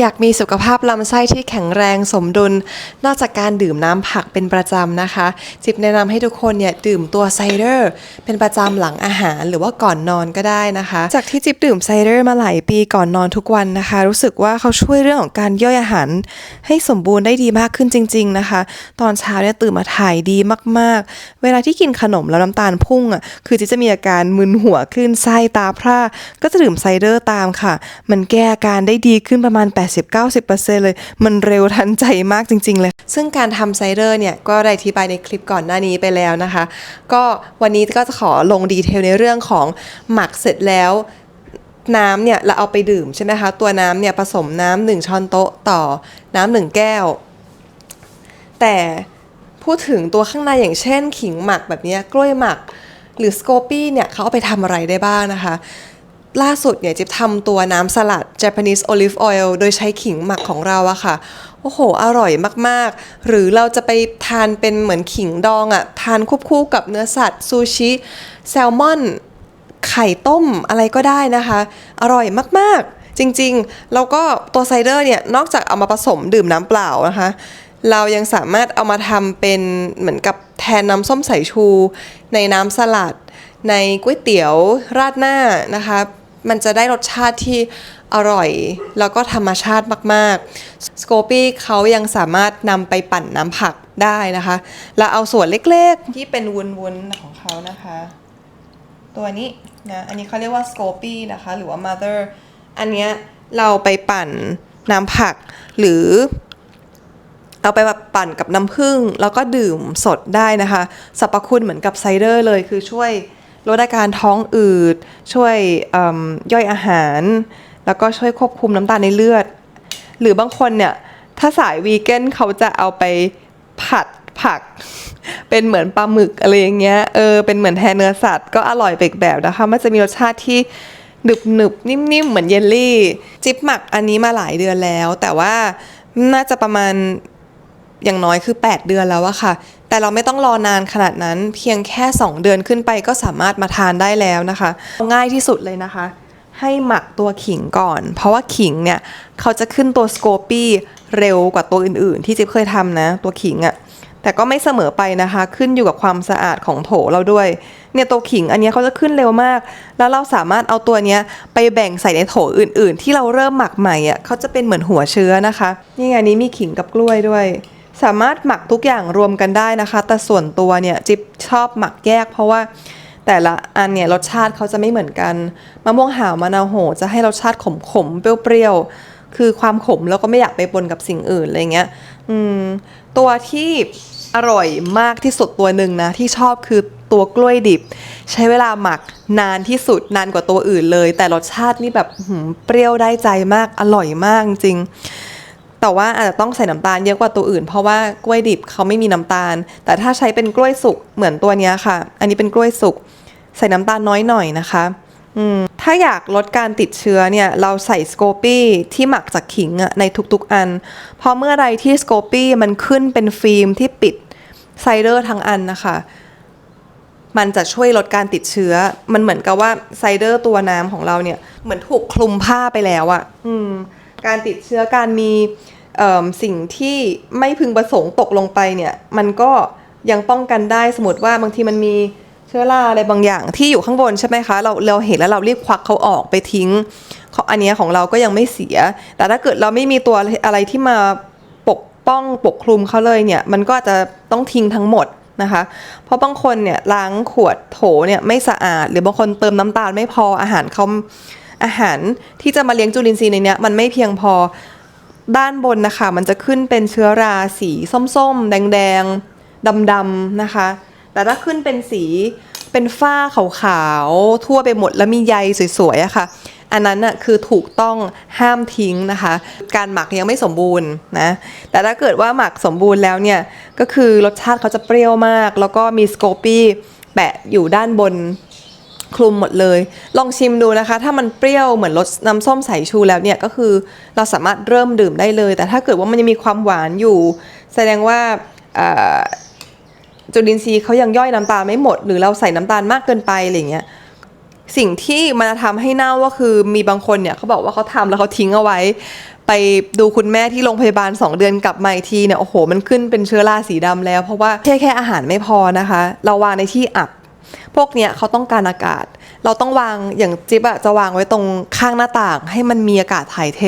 อยากมีสุขภาพลำไส้ที่แข็งแรงสมดุล นอกจากการดื่มน้ำผักเป็นประจำนะคะ จิบแนะนำให้ทุกคนเนี่ยดื่มตัวไซเดอร์ เป็นประจำหลังอาหารหรือว่าก่อนนอนก็ได้นะคะ จากที่จิบดื่มไซเดอร์มาหลายปีก่อนนอนทุกวันนะคะ รู้สึกว่าเขาช่วยเรื่องของการย่อยอาหาร ให้สมบูรณ์ได้ดีมากขึ้นจริง ๆนะคะ ตอนเช้าเนี่ยตื่นมาถ่ายดีมากๆ เวลาที่กินขนมแล้วน้ำตาลพุ่งอะคือจิบจะมีอาการมึนหัวคลื่นไส้ตาพร่าก็จะดื่มไซเดอร์ตามค่ะ มันแก้อาการได้ดีขึ้นประมาณ80-90%เลย มันเร็วทันใจมากจริง ๆ เลย ซึ่งการทำไซเดอร์เนี่ย ก็ได้อธิบายในคลิปก่อนหน้านี้ไปแล้วนะคะ ก็วันนี้ก็จะขอลงดีเทลในเรื่องของหมักเสร็จแล้วน้ำเนี่ยเราเอาไปดื่มใช่ไหมคะ ตัวน้ำเนี่ยผสมน้ำหนึ่งช้อนโต๊ะต่อน้ำหนึ่งแก้ว แต่พูดถึงตัวข้างในอย่างเช่น ขิงหมักแบบนี้กล้วยหมัก หรือสโคปี้เนี่ยเขาเอาไปทำอะไรได้บ้างนะคะ ล่าสุดเนี่ยจิ๊บทำตัวน้ำสลัด Japanese Olive Oil โดยใช้ขิงหมักของเราอะค่ะ โอ้โห อร่อยมากๆ หรือเราจะไปทานเป็นเหมือนขิงดองอะทานควบคู่กับเนื้อสัตว์ซูชิ แซลมอน ไข่ต้มอะไรก็ได้นะคะ อร่อยมากๆ จริงๆ แล้วก็ตัวไซเดอร์เนี่ย นอกจากเอามาผสมดื่มน้ำเปล่านะคะเรายังสามารถเอามาทำเป็นเหมือนกับแทนน้ำส้มสายชู ในน้ำสลัด ในก๋วยเตี๋ยวราดหน้านะคะ มันจะได้รสชาติที่อร่อย แล้วก็ธรรมชาติมากๆ สโคปี้เขายังสามารถนำไปปั่นน้ำผักได้นะคะ แล้วเอาส่วนเล็กๆ ที่เป็นวุ้นๆ ของเขานะคะ ตัวนี้นะอันนี้เขาเรียกว่า Scopy นะคะ หรือว่า Mother อันเนี้ยเราไปปั่นน้ำผักหรือเอาไปแบบปั่นกับน้ำผึ้งแล้วก็ดื่มสดได้นะคะสรรพคุณเหมือนกับไซเดอร์เลยคือช่วย ลดอาการท้องอืด ช่วยย่อยอาหาร แล้วก็ช่วยควบคุมน้ำตาลในเลือด หรือบางคนเนี่ย ถ้าสายวีแกนเขาจะเอาไปผัดผัก เป็นเหมือนปลาหมึกอะไรอย่างเงี้ยเออเป็นเหมือนแทนเนื้อสัตว์ก็อร่อยไปอีกแบบนะคะ มันจะมีรสชาติที่หนึบหนึบๆนิ่มๆ เหมือนเยลลี่ จิ๊บหมักอันนี้มาหลายเดือนแล้ว แต่ว่าน่าจะประมาณ อย่างน้อยคือ 8 เดือนแล้วอะค่ะ แต่เราไม่ต้องรอนานขนาดนั้นเพียงแค่ 2 เดือนขึ้นไปก็สามารถมาทานได้แล้วนะคะ ง่ายที่สุดเลยนะคะ ให้หมักตัวขิงก่อน เพราะว่าขิงเนี่ยเขาจะขึ้นตัวสโคปี้เร็วกว่าตัวอื่นๆ ที่จิ๊บเคยทำนะ ตัวขิงอะแต่ก็ไม่เสมอไปนะคะ ขึ้นอยู่กับความสะอาดของโถเราด้วย เนี่ยตัวขิงอันนี้เขาจะขึ้นเร็วมาก แล้วเราสามารถเอาตัวเนี้ยไปแบ่งใส่ในโถอื่น ๆ ที่เราเริ่มหมักใหม่อะเขาจะเป็นเหมือนหัวเชื้อนะคะ นี่ไงนี้มีขิงกับกล้วยด้วย สามารถหมักทุกอย่างรวมกันได้นะคะ แต่ส่วนตัวเนี่ยจิ๊บชอบหมักแยก เพราะว่าแต่ละอันเนี่ยรสชาติเขาจะไม่เหมือนกันมะม่วงหาวมะนาวโหจะให้รสชาติขมๆเปรี้ยวๆคือความขมแล้วก็ไม่อยากไปปนกับสิ่งอื่นอะไรเงี้ยอืมตัวที่อร่อยมากที่สุดตัวหนึ่งนะที่ชอบคือตัวกล้วยดิบ ใช้เวลาหมักนานที่สุดนานกว่าตัวอื่นเลย แต่รสชาตินี่แบบเปรี้ยวได้ใจมากอร่อยมากจริง แต่ว่าอาจจะต้องใส่น้ำตาลเยอะกว่าตัวอื่น เพราะว่ากล้วยดิบเขาไม่มีน้ำตาล แต่ถ้าใช้เป็นกล้วยสุกเหมือนตัวนี้ค่ะ อันนี้เป็นกล้วยสุกใส่น้ำตาลน้อยหน่อยนะคะถ้าอยากลดการติดเชื้อเนี่ยเราใส่สโคปี้ที่หมักจากขิงในทุกๆอันเพราะเมื่อไรที่สโคปี้มันขึ้นเป็นฟิล์มที่ปิดไซเดอร์ทั้งอันนะคะ มันจะช่วยลดการติดเชื้อ มันเหมือนกับว่าไซเดอร์ตัวน้ำของเราเนี่ยเหมือนถูกคลุมผ้าไปแล้วอะ อืม การติดเชื้อการมีสิ่งที่ไม่พึงประสงค์ตกลงไปเนี่ย มันก็ยังป้องกันได้สมมติว่าบางทีมันมีเชื้อราอะไรบางอย่างที่อยู่ข้างบนใช่ไหมคะ เราเราเห็นแล้วเรารีบควักเขาออกไปทิ้งเขาอันนี้ของเราก็ยังไม่เสีย แต่ถ้าเกิดเราไม่มีตัวอะไรที่มาปกป้องปกคลุมเขาเลยเนี่ย มันก็จจะต้องทิ้งทั้งหมดนะคะ เพราะบางคนเนี่ยล้างขวดโถเนี่ยไม่สะอาด หรือบางคนเติมน้ำตาลไม่พออาหารเขา อาหารที่จะมาเลี้ยงจุลินทรีย์ในเนี้ยมันไม่เพียงพอด้านบนนะคะ มันจะขึ้นเป็นเชื้อราสีส้มๆ แดงๆดำๆนะคะ แต่ถ้าขึ้นเป็นสีเป็นฝ้าขาวๆ ทั่วไปหมดแล้วมีใยสวยๆอะค่ะ อันนั้นน่ะคือถูกต้องห้ามทิ้งนะคะ การหมักยังไม่สมบูรณ์นะ แต่ถ้าเกิดว่าหมักสมบูรณ์แล้วเนี่ย ก็คือรสชาติเขาจะเปรี้ยวมาก แล้วก็มีสโคปี้แปะอยู่ด้านบน คลุมหมดเลย ลองชิมดูนะคะ ถ้ามันเปรี้ยวเหมือนรสน้ำส้มสายชูแล้วเนี่ยก็คือเราสามารถเริ่มดื่มได้เลย แต่ถ้าเกิดว่ามันยังมีความหวานอยู่ แสดงว่าจุลินทรีย์เขายังย่อยน้ำตาลไม่หมด หรือเราใส่น้ำตาลมากเกินไปอะไรเงี้ยสิ่งที่มันจะทำให้เน่าก็คือมีบางคนเนี่ยเขาบอกว่าเขาทำแล้วเขาทิ้งเอาไว้ ไปดูคุณแม่ที่โรงพยาบาล 2 เดือนกลับมาอีกทีเนี่ยโอ้โหมันขึ้นเป็นเชื้อราสีดำแล้ว เพราะว่าแค่แค่อาหารไม่พอนะคะ เราวางในที่อับ พวกเนี้ยเขาต้องการอากาศ เราต้องวางอย่างจิ๊บอะจะวางไว้ตรงข้างหน้าต่าง ให้มันมีอากาศถ่ายเท